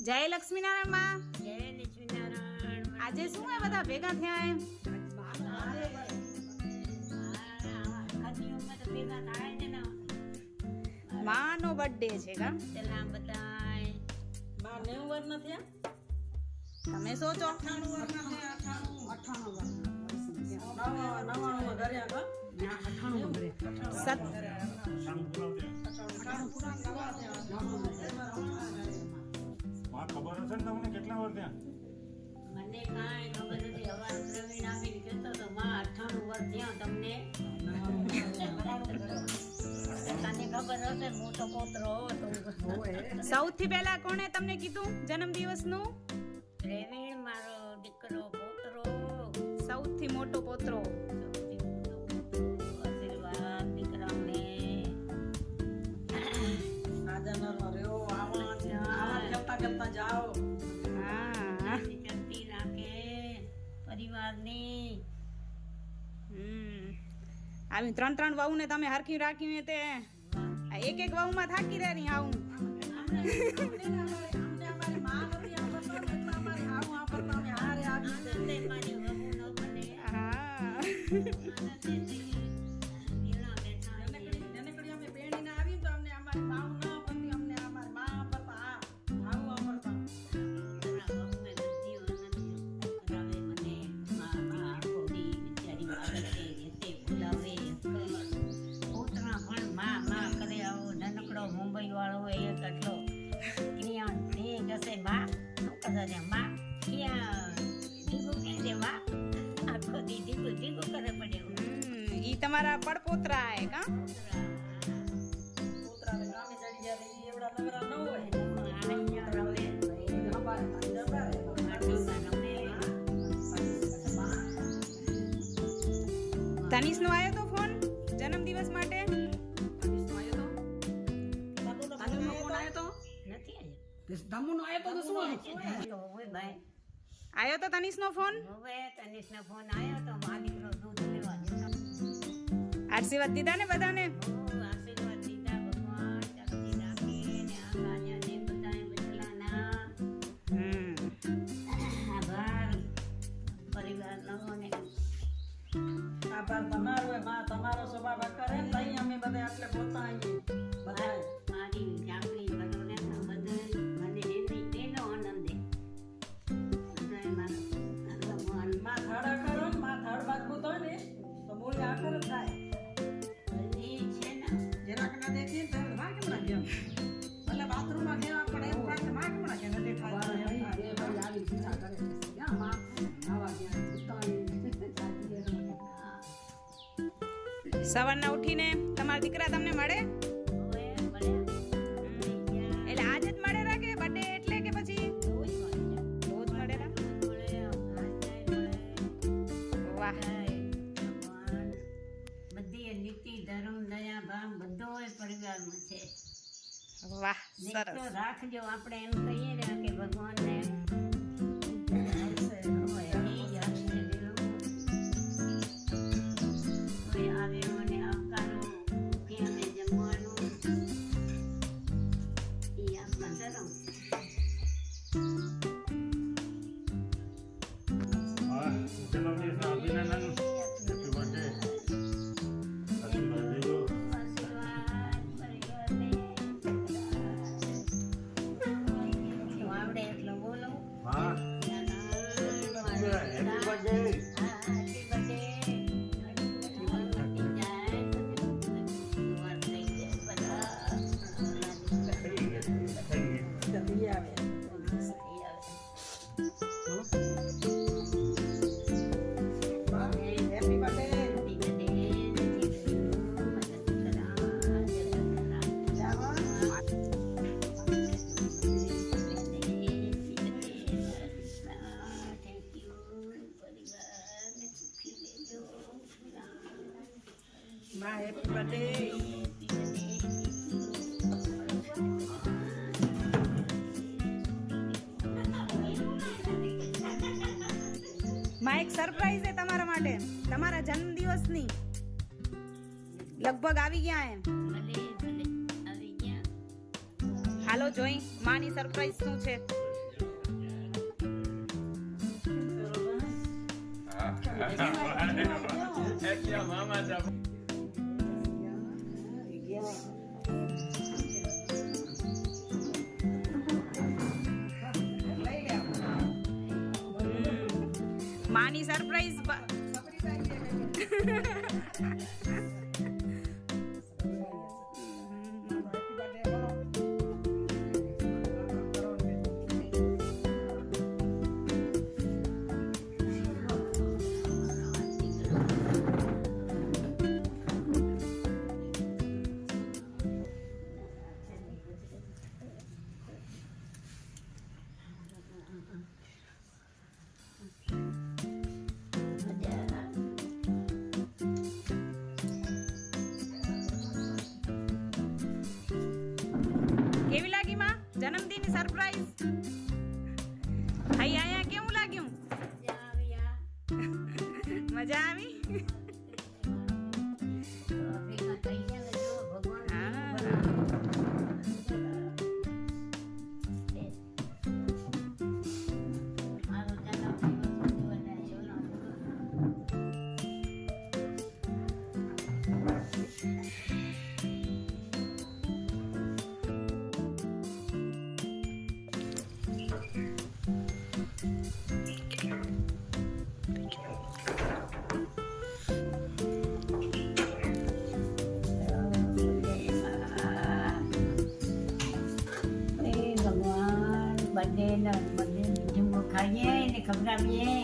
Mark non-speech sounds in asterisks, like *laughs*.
જય લક્ષ્મીનારાયણમાં જય લક્ષ્મીનારાયણ. આજે શું એ બધા ભેગા થયા થાય ને ના. માનો બર્થડે છે કા? સલામ બધાય. બાર નેવું વર્ષ ના થયા? તમે સોચો. નવા- નવાણુંમાં ઘરે આગળ સત ખબર હશે ને તમને કેટલા વાર ત્યાં મને કાંઈ ખબર નથી. અવાજ પ્રવીણ આવીને કહેતો તો માં અઠાણું વર્ષ થયા તમને. સૌથી પહેલા કોણે તમને કીધું જન્મ પ્રવીણ મારો દીકરો કરતા જાઓ પરિવારની હમ આવી ત્રણ ત્રણ વહુ ને તમે હરખી રાખી તે એક એક વહુ માં થાકી રહ્યા આવું. ઈ તમારા પડપોતરા હે? કા ન તનિષ નો આવ્યો તો ફોન જન્મ દિવસ માટે? આયો તો તનિષ નો ફોન? હવે તનિષનો ફોન આવ્યો તો મા દીકરો આભાર દીધા ને આભાર. તમારો હોય તમારો સ્વભાવ સવારના ઉઠીને તમારા દીકરા તમને મળે? એટલે આજે જ મળે રાખે બર્થડે એટલે કે પછી? રોજ મળે રોજ મળે રા? મળે આજ મળે વાહ. બધી નીતિ ધર્મ દયા ભાવ બધો પરિવારમાં છે. વાહ સરસ. રાખજો આપણે એમ કહીએ ને કે ભગવાનને માં હેપી બર્થડે માં એક સરપ્રાઈઝ છે તમારા માટે. તમારા જન્મદિવસની. લગભગ આવી ગયા એમ. હાલો જોઈ માની સરપ્રાઈઝ શું છે? *laughs* મામા માની સરપ્રાઈઝ *laughs* લાગી માં ભગવાન બધે બધે જમવું ખાઈએ ને ખવડાવીએ